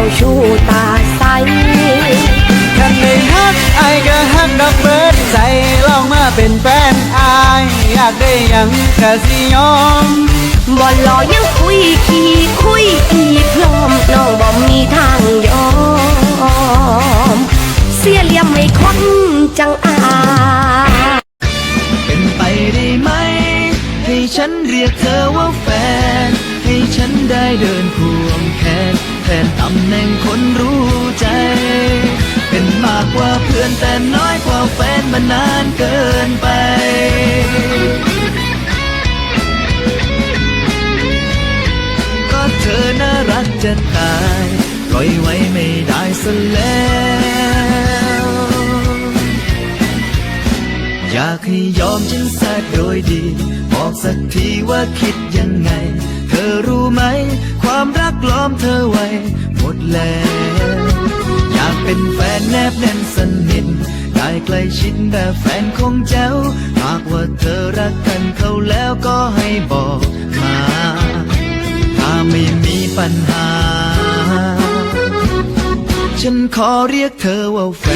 จ้าชู้ตาใสคันได้ฮักไอ้ก็ฮักดอกเบิดใจลองมาเป็นแฟนอายอยากได้หยังก็สิยอมบ่รอยังคุยขี้คุยอีกพร้อมน้องบ่มีทางยอม เสียเหลี่ยมให้คนจังอายเป็นไปได้ไหม ให้ฉันเรียกเธอว่าแฟน ให้ฉันได้เดินควง แทนตำแหน่งคนรู้ใจ เป็นมากกว่าเพื่อนแต่น้อยกว่าแฟนมานานเกินไปก็เธอน่ารักจะตายปล่อยไว้ไม่ได้ซะแล้วอยากให้ยอมฉันสักโดยดี บอกสักทีว่าคิดยังไง เธอรู้ไหม ความรักล้อมเธอไว้หมดแล้ว อยากเป็นแฟนแนบแน่นสนิทได้ใกล้ชิดแบบแฟนของเจ้าหากว่าเธอรักกันเขาแล้วก็ให้บอกมา ถ้าไม่มีปัญหา ฉันขอเรียกเธอว่าแฟ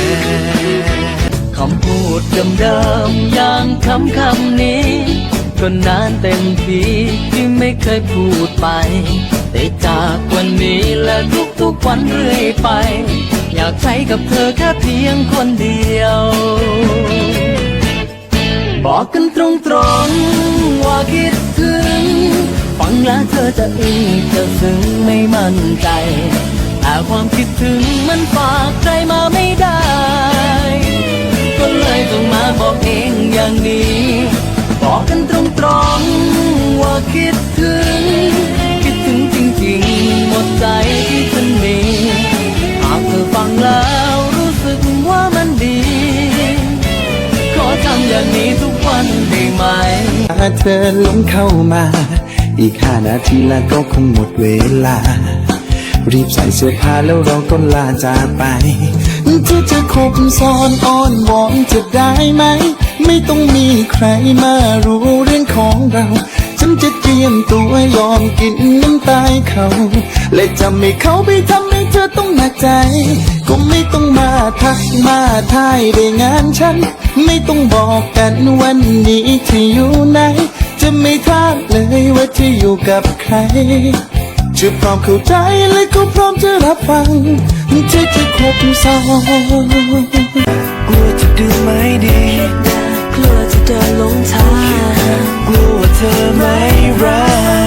นคำพูดเดิมๆอย่างคำคำนี้ก็นานเต็มทีที่ไม่เคยพูดไป แต่จากวันนี้และทุกๆวันเรื่อยไป อยากใช้กับเธอแค่เพียงคนเดียว บอกกันตรงๆว่าคิดถึง ฟังแล้วเธอจะอึ้งจะซึ้งไม่มั่นใจแต่ความคิดถึงมันฝากใจมาไม่ได้ ก็เลยต้องมาบอกเองอย่างนี้ บอกกันตรงๆว่าคิดถึง มดใจที่ฉันมีหากเธอฟังแล้วรู้สึกว่ามันดี ขอทำอย่างนี้ทุกวันได้ไหมถ้าเธอหลงเข้ามา อีกห้านาทีแล้วก็คงหมดเวลา รีบใส่เสื้อผ้าแล้วเราก็ลาจากไปเธอจะคบซ้อนอ้อนวอนจะได้ไหม ไม่ต้องมีใครมารู้เรื่องของเรา ฉันจะ เตรียมตัวยอมกินน้ำตายเขาและจะไม่เขาไปทำให้เธอต้องหนักใจ ก็ไม่ต้องมาทักมาทายได้งานฉัน ไม่ต้องบอกกันวันนี้ที่อยู่ไหน จะไม่ทราบเลยว่าที่อยู่กับใครจะพร้อมเข้าใจและก็พร้อมจะรับฟังที่จะคบซ้อนกลัวจะดูไม่ดี กลัวจะเดินหลงทางกลัว เธอไม่รัก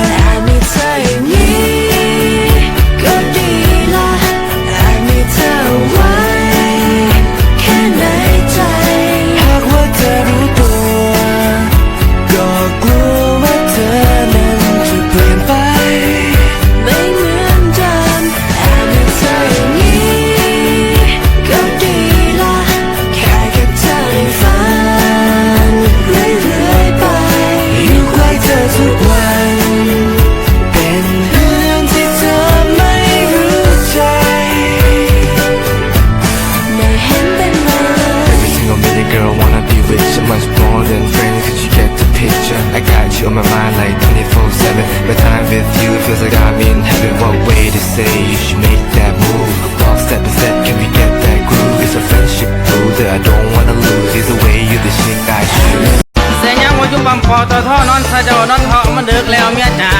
มันดึกแล้วเมียจ๋า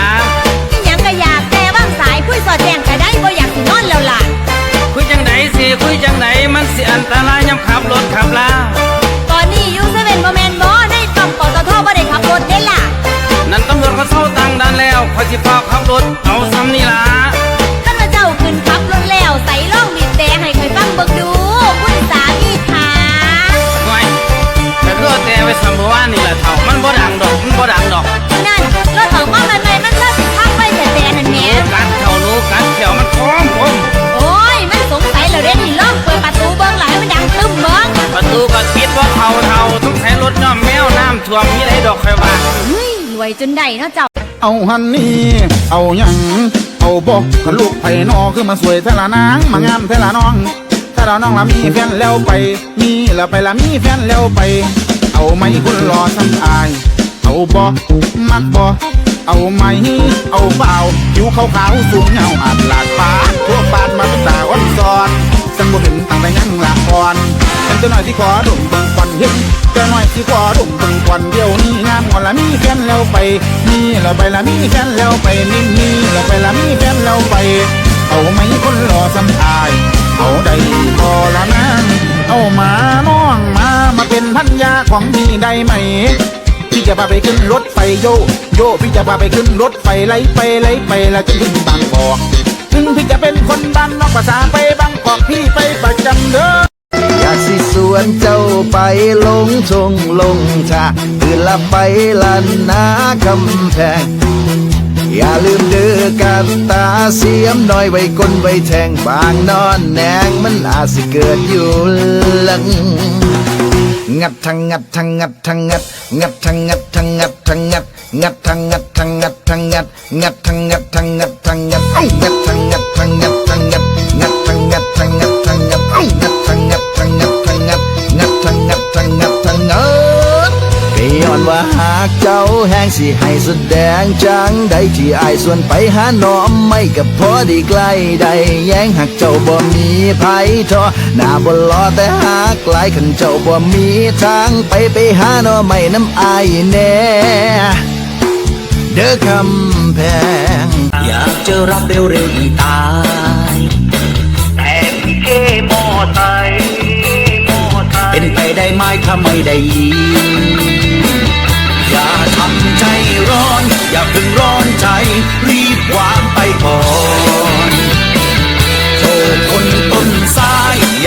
ยังก็อยากแต่ว่างสายคุยสอดแจงก็ได้บ่อยากสินอนแล้วล่ะ คุยจังไดสิคุยจังไดมันสิอันตรายยามขับรถขับลาตอนนี้อยู่เซเว่นบ่แมนบ่ได้ปั๊มปตทบ่ได้ขับรถเด้ล่ะ นั่นตำรวจเขาเศร้าตังดันแล้วคอยสิพาขับรถเอาซ้ำนี่ล่ะข้าพเจ้าขึ้นขับรถแล้วใส่ล่องบีบแต่ให้คอยฟังเบิ่งดูคุณสามีขาไว้แต่เรือแต่ไว้สำบัวนี่แหละเถ่ามันบ่ดังดอกมันบ่ดัง วยจนได้เนาะเจ้า เอาฮันนี่ เอาหยัง เอาบอกกับลูกไผ่นอคือมาสวยเทละนางมางามเทละน้อง ถ้าเราน้องละมีแฟนแล้วไป มีแล้วไปละมีแฟนแล้วไป เอาไหมคุณรอซ้ำอาย เอาบอมักบอเอาไหม เอาเปล่าผิวขาวขาวๆสูงเงาอาจหลาดปาดพวกบาดมาเป็นตาอ่อนซอน สังบ่เห็นต่างแต่ยังละอ่อนเป็นตัวหน่อยที่ขอดมเบิ่งควันเห็นตัวหน่อยที่ขอดมเบิ่งควันเดียวนี้งามกว่าละมีแฟนแล้วไปมีแล้วไปละมีแฟนแล้วไปนี่มีแล้วไปละมีแฟนแล้วไป เอาไหมคนรอสำอาย เอาได้พอละนางเอามาน้องมามาเป็นพันยาของพี่ได้ไหมพี่จะพาไปขึ้นรถไฟโยโยพี่จะพาไปขึ้นรถไฟไล่ไปไล่ไปแล้วจะถึงบางกอก ถึงพี่จะเป็นคนบ้านนอกภาษาไปบางกอกพี่ไปประจำเด้ออยากสิสวนเจ้าไปลงชงลงชาคือละไปลันนาคำแพง อย่าลืมเดือกับตาเสียมน้อยไว้ก้นไว้แทงบางนอนแนงมันอาจสิเกิดอยู่หลัง งัดทั้งงัดทั้งงัดทั้งงัดงัดทั้งงัดทั้งงัดทั้งงัดงัดทั้งงัดทั้งงัดทั้งงัดงัดทั้งงัดทั้งงัดทั้งงัดไอ้งัดทั้งงัดทั้งงัดทั้งงัดงัดทั้งงัดทั้งงัดทั้งงั ย้อนว่าหากเจ้าแห้งสิให้แสดงจังใดที่อายส่วนไปหาหนอมไม่กับพอดีใกล้ใด แย้งหากเจ้าบ่มีไผทอหน้าบ่รอแต่หากหลายขันเจ้าบ่มีทางไปไปหาหนอไม่น้ำอายแน่เด้อคำแพง อยากจะรับเร็วเร็วตายเป็นไปได้ไหมถ้าไม่ได้ยิน อย่าทำใจร้อน อย่าเพิ่งร้อนใจ รีบวางไปก่อนโทษคนต้นสาย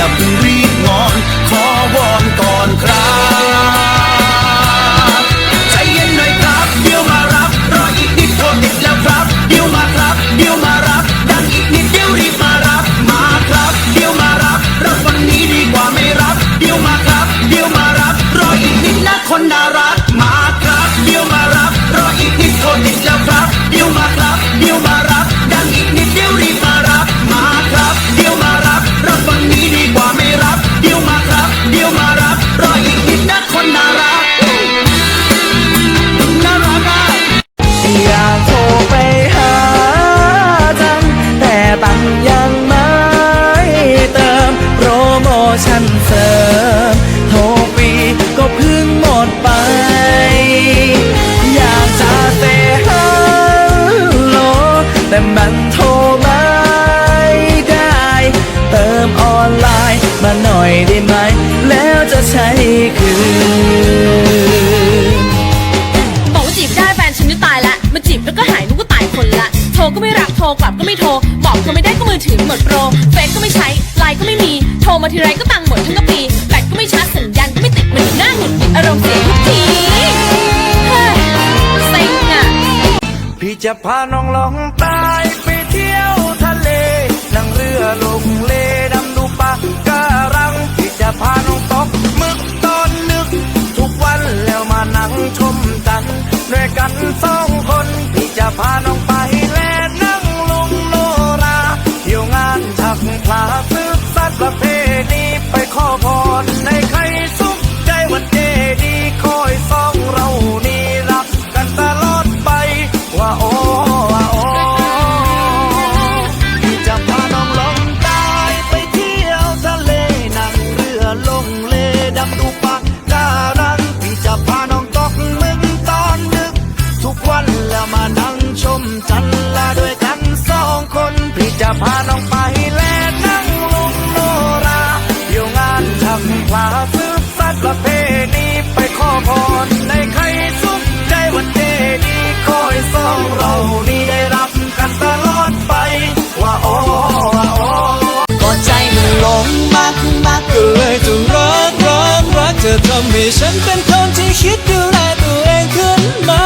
ำให้ฉันเป็นคนที่คิดดูแลตัวเองขึ้นมา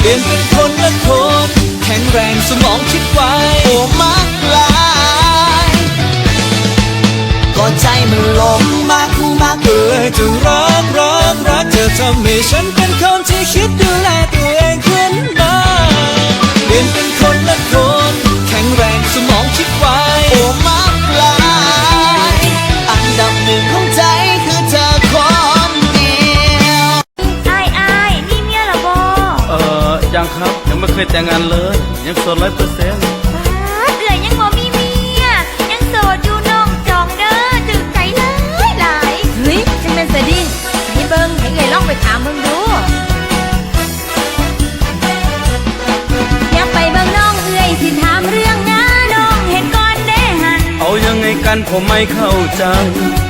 เปลี่ยนเป็นคนละคน แข็งแรงสมองคิดไวโอ้มากลายก็ใจมันลงมากมากก็เลยจะรักรักรักเธอทำให้ฉันเป็น แต่งงานเลยยังโสดร้อยเปอร์เซ็นต์บ้าเดือยยังบ่มีเมีย ยังโสดอยู่น้องจองเด้อถึกใจหลายหลายเฮ้ยจังเป็นเสยดิให้เบิ่งให้เอ่ยลองไปถามเบิ่งดูอยากไปเบิ่งน้องเอ่ยสิถามเรื่องหน้าน้องเห็นก่อนเด้หัน เอายังไงกันผมไม่เข้าใจ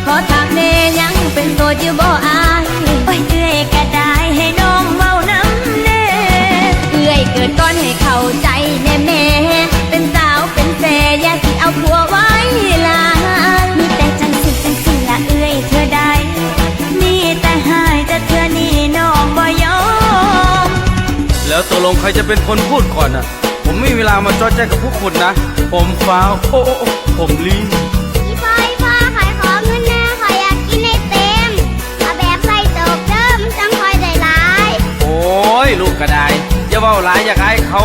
ขอถามแน่ยังเป็นโสดอยู่บ่อาย เอื้อยเกิดก่อนให้เข้าใจแน่แม่เป็นสาวเป็นแฟอย่าสิเอาผัวไว้ลานมีแต่จังสิจังสิละเอื้อยเธอได้มีแต่หายแต่เธอนี่น้องบ่ยอมแล้วตกลงใครจะเป็นคนพูดก่อนอะ ผมไม่มีเวลามาจอแจ้กับพวกคุณนะ ผมฟ้าวโอ้โอ้โอ้ผมลีอีพ่ออีพ่อขายของเงินแน่ขอยอยากกินไอเต็มเอาแบบใส่เติบเดิมจังคอยได้หลาย โอ้ยลูกก็ได้ อย่าเว่าหลายอยากอายเขา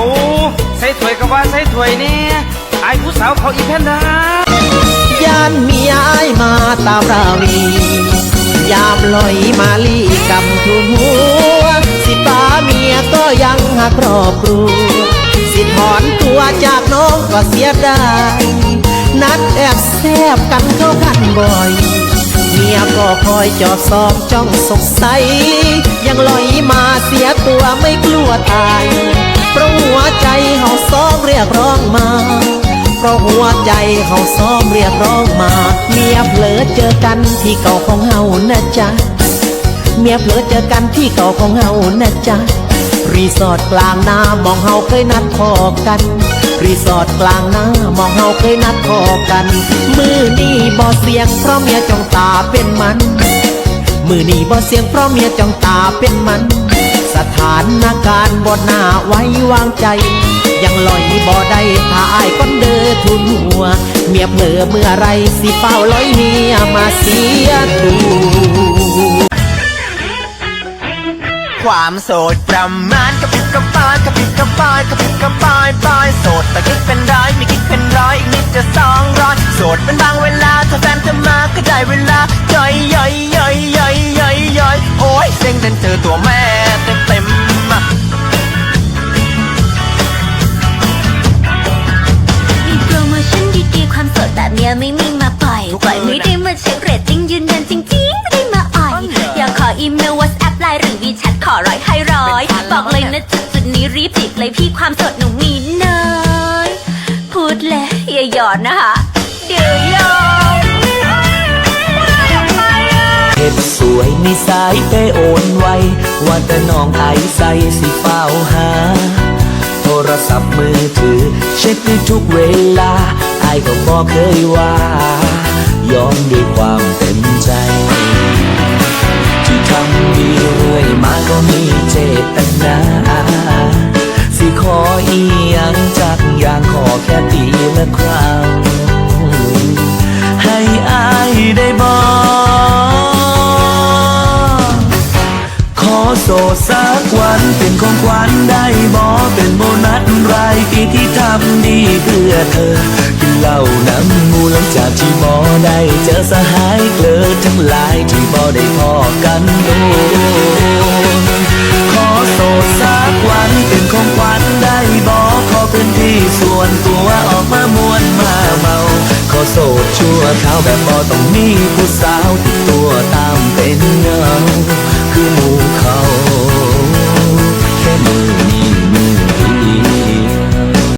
ใส่ถวยก็ว่าใส่ถวยเนี่ยอายผู้สาวเขาอีแพนด้ายานเมียอายมาตามราวี ยามลอยมาลีกำทุนหัว สิป้าเมียก็ยังหาครอบครัวสิถอนตัวจากน้องก็เสียดายนัดแอบแซบกันเข้ากันบ่อย มียก็คอยจอบซองจ้องสงสัย ยังลอยมาเสียตัวไม่กลัวตาย เพราะหัวใจเฮาซ้อมเรียกร้องมา เพราะหัวใจเขาซ้อมเรียกร้องมา เมียเผลอเจอกันที่เก่าของเฮานะจ๊ะ เมียเผลอเจอกันที่เก่าของเฮานะจ๊ะ รีสอร์ทกลางนามองเฮาเคยนัดพอกัน รีสอร์ทกลางนามองเฮาเคยนัดพอกัน มือนี่บ่เสียงเพราะเมียจ้องตาเป็นมัน มือนี่บ่เสียงเพราะเมียจ้องตาเป็นมัน สถานการณ์บ่น่าไว้วางใจ ยังลอยบ่ได้ถ้าอายคนเดินทุนหัว เมียเผลอเมื่อไรสิเฝ้าลอยเมียมาเสียตัวความโสดประมาณกระปิดกระปายกระปิดกระปายกระปิดกระปายปลายโสดแต่คิดเป็นร้อยไม่คิดเป็นร้อยอีกนิดจะสองร้อยโสดเป็นบางเวลาถ้าแฟนเธอมาก็ได้เวลาย่อยย่อยย่อยย่อยย่อยย่อยโอ้ยเซ็งดันเจอตัวแม่เต็มเต็มๆอะมีโปรโมชั่นดีๆความสดแบบเนี้ยไม่มีมาปล่อยปล่อยไม่ได้มาเช็คเรตติ้งยืนยันจริงๆไม่ได้มาอ่อยอยากขออีเมล WhatsApp ไลน์หรือวีแชทขอร้อยให้ร้อยบอกเลยนะจุดจุดๆ นี้รีบจีบเลยพี่ความสดหนูมีน้อยพูดเลยอย่าหยอดนะคะ เดี๋ยวหยอดเห็ดสวยนิสัยไปโอนไวว่าแต่น้องไอใสสิเฝ้าหา โทรศัพท์มือถือ เช็คได้ทุกเวลาไอก็บอกเคยว่า ยอมด้วยความเต็มใจ ที่ทำดีเรื่อยมาก็มีเจตนา ขออีหยังจากอย่างขอแค่ปีละครั้ง ให้อายได้บอกขอโสดสักวันเป็นของขวัญได้บอเป็นโบนัสรายปีที่ทำดีเพื่อเธอ เล่าน้ำงูหลังจากที่หมอได้เจอสหายเกลือทั้งหลายที่บ่ได้พอกันโดขอโสดสักวันเป็นของขวัญได้บอขอเป็นที่ส่วนตัวออกมามวนมาเมาขอโสดชั่วเขาแบบบอต้องมีผู้สาวติดตัวตามเป็นเงาคือหมู